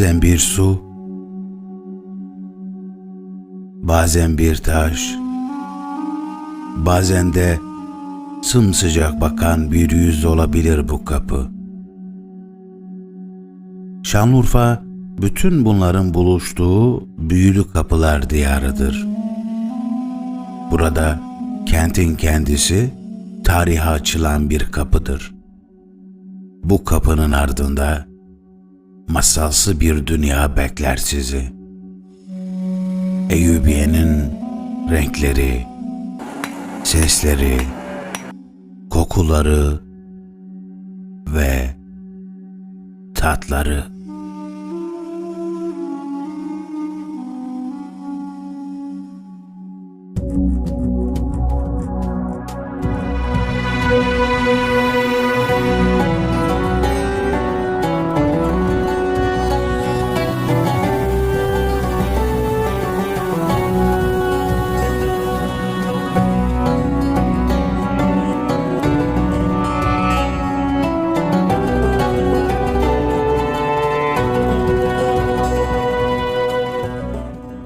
Bazen bir su, bazen bir taş, bazen de sımsıcak bakan bir yüz olabilir bu kapı. Şanlıurfa, bütün bunların buluştuğu büyülü kapılar diyarıdır. Burada kentin kendisi tarihe açılan bir kapıdır. Bu kapının ardında masalsı bir dünya bekler sizi. Eyyubiye'nin renkleri, sesleri, kokuları ve tatları.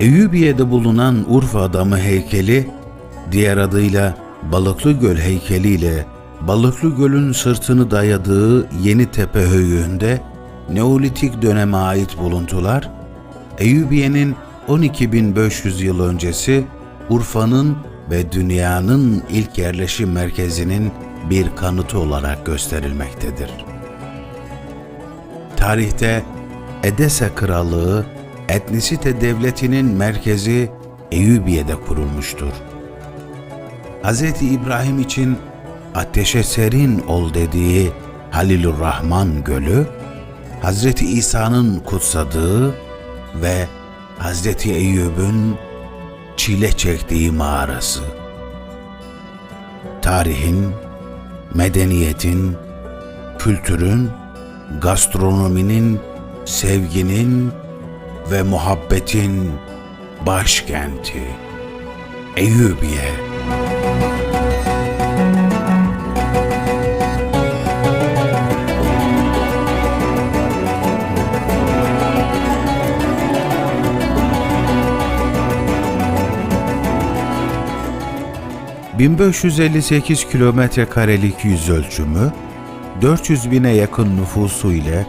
Eyyubiye'de bulunan Urfa adamı heykeli, diğer adıyla Balıklı Göl heykeliyle Balıklı Göl'ün sırtını dayadığı Yeni Tepe höyüğünde Neolitik döneme ait buluntular, Eyyubiye'nin 12.500 yıl öncesi Urfa'nın ve dünyanın ilk yerleşim merkezinin bir kanıtı olarak gösterilmektedir. Tarihte Edese Krallığı etnisite devletinin merkezi Eyyubiye'de kurulmuştur. Hz. İbrahim için ateşe serin ol dediği Halilur Rahman Gölü, Hz. İsa'nın kutsadığı ve Hz. Eyyub'un çile çektiği mağarası. Tarihin, medeniyetin, kültürün, gastronominin, sevginin ve muhabbetin başkenti Eyyubiye. ...1558 kilometre karelik yüz ölçümü, 400 bine yakın nüfusu ile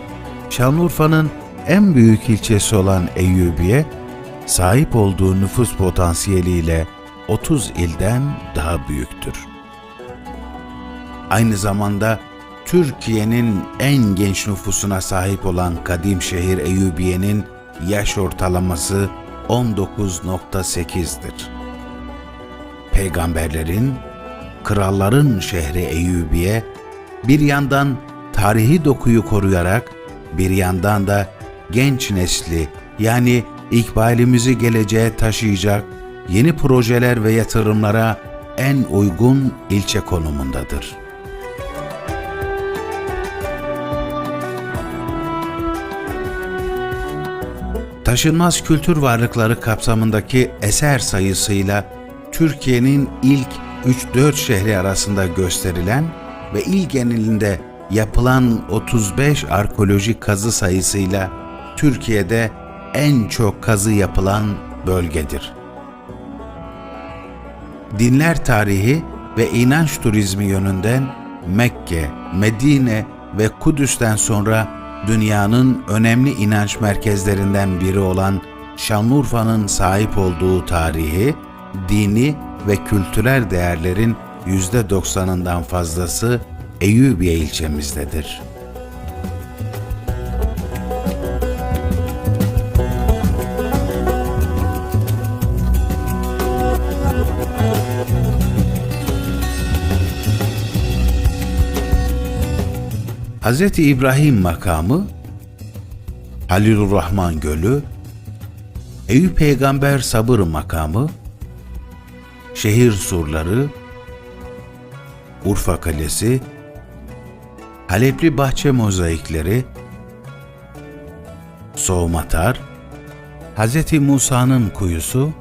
Şanlıurfa'nın en büyük ilçesi olan Eyyubiye, sahip olduğu nüfus potansiyeliyle 30 ilden daha büyüktür. Aynı zamanda Türkiye'nin en genç nüfusuna sahip olan kadim şehir Eyyubiye'nin yaş ortalaması 19.8'dir. Peygamberlerin, kralların şehri Eyyubiye bir yandan tarihi dokuyu koruyarak bir yandan da genç nesli yani ikbalimizi geleceğe taşıyacak yeni projeler ve yatırımlara en uygun ilçe konumundadır. Taşınmaz kültür varlıkları kapsamındaki eser sayısıyla Türkiye'nin ilk 3-4 şehri arasında gösterilen ve il genelinde yapılan 35 arkeolojik kazı sayısıyla Türkiye'de en çok kazı yapılan bölgedir. Dinler tarihi ve inanç turizmi yönünden Mekke, Medine ve Kudüs'ten sonra dünyanın önemli inanç merkezlerinden biri olan Şanlıurfa'nın sahip olduğu tarihi, dini ve kültürel değerlerin %90'ından fazlası Eyyubiye ilçemizdedir. Hz. İbrahim makamı, Halilur Rahman Gölü, Eyüp Peygamber Sabır makamı, şehir surları, Urfa Kalesi, Halepli bahçe mozaikleri, Soğumatar, Hz. Musa'nın kuyusu,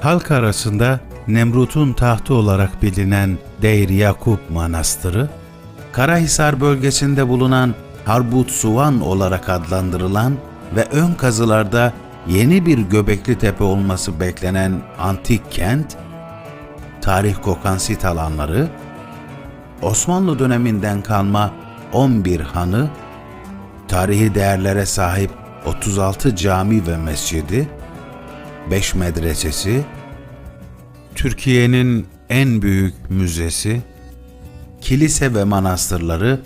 halk arasında Nemrut'un tahtı olarak bilinen Deir Yakup Manastırı, Karahisar bölgesinde bulunan Harbut Suvan olarak adlandırılan ve ön kazılarda yeni bir Göbekli Tepe olması beklenen antik kent, tarih kokan sit alanları, Osmanlı döneminden kalma 11 hanı, tarihi değerlere sahip 36 cami ve mescidi, 5 medresesi, Türkiye'nin en büyük müzesi, kilise ve manastırları,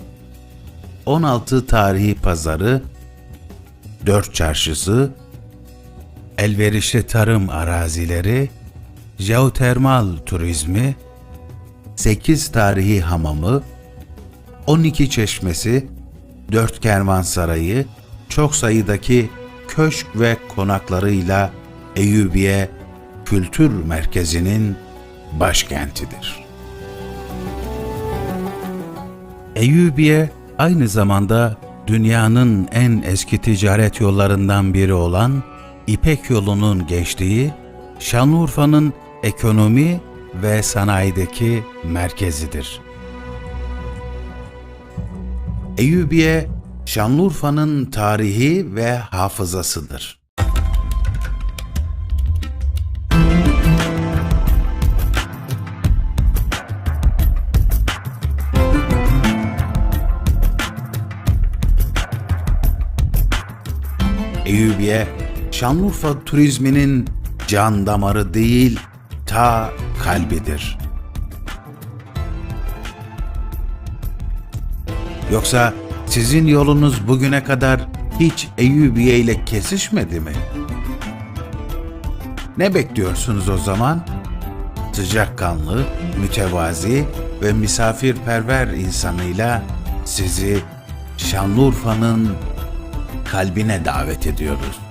16 tarihi pazarı, 4 çarşısı, elverişli tarım arazileri, jeotermal turizmi, 8 tarihi hamamı, 12 çeşmesi, 4 kervansarayı, çok sayıdaki köşk ve konaklarıyla Eyyubiye kültür merkezinin başkentidir. Eyyubiye aynı zamanda dünyanın en eski ticaret yollarından biri olan İpek yolunun geçtiği Şanlıurfa'nın ekonomi ve sanayideki merkezidir. Eyyubiye, Şanlıurfa'nın tarihi ve hafızasıdır. Eyyubiye, Şanlıurfa turizminin can damarı değil, ta kalbidir. Yoksa sizin yolunuz bugüne kadar hiç Eyyubiye ile kesişmedi mi? Ne bekliyorsunuz o zaman? Sıcakkanlı, mütevazi ve misafirperver insanıyla sizi Şanlıurfa'nın kalbine davet ediyoruz.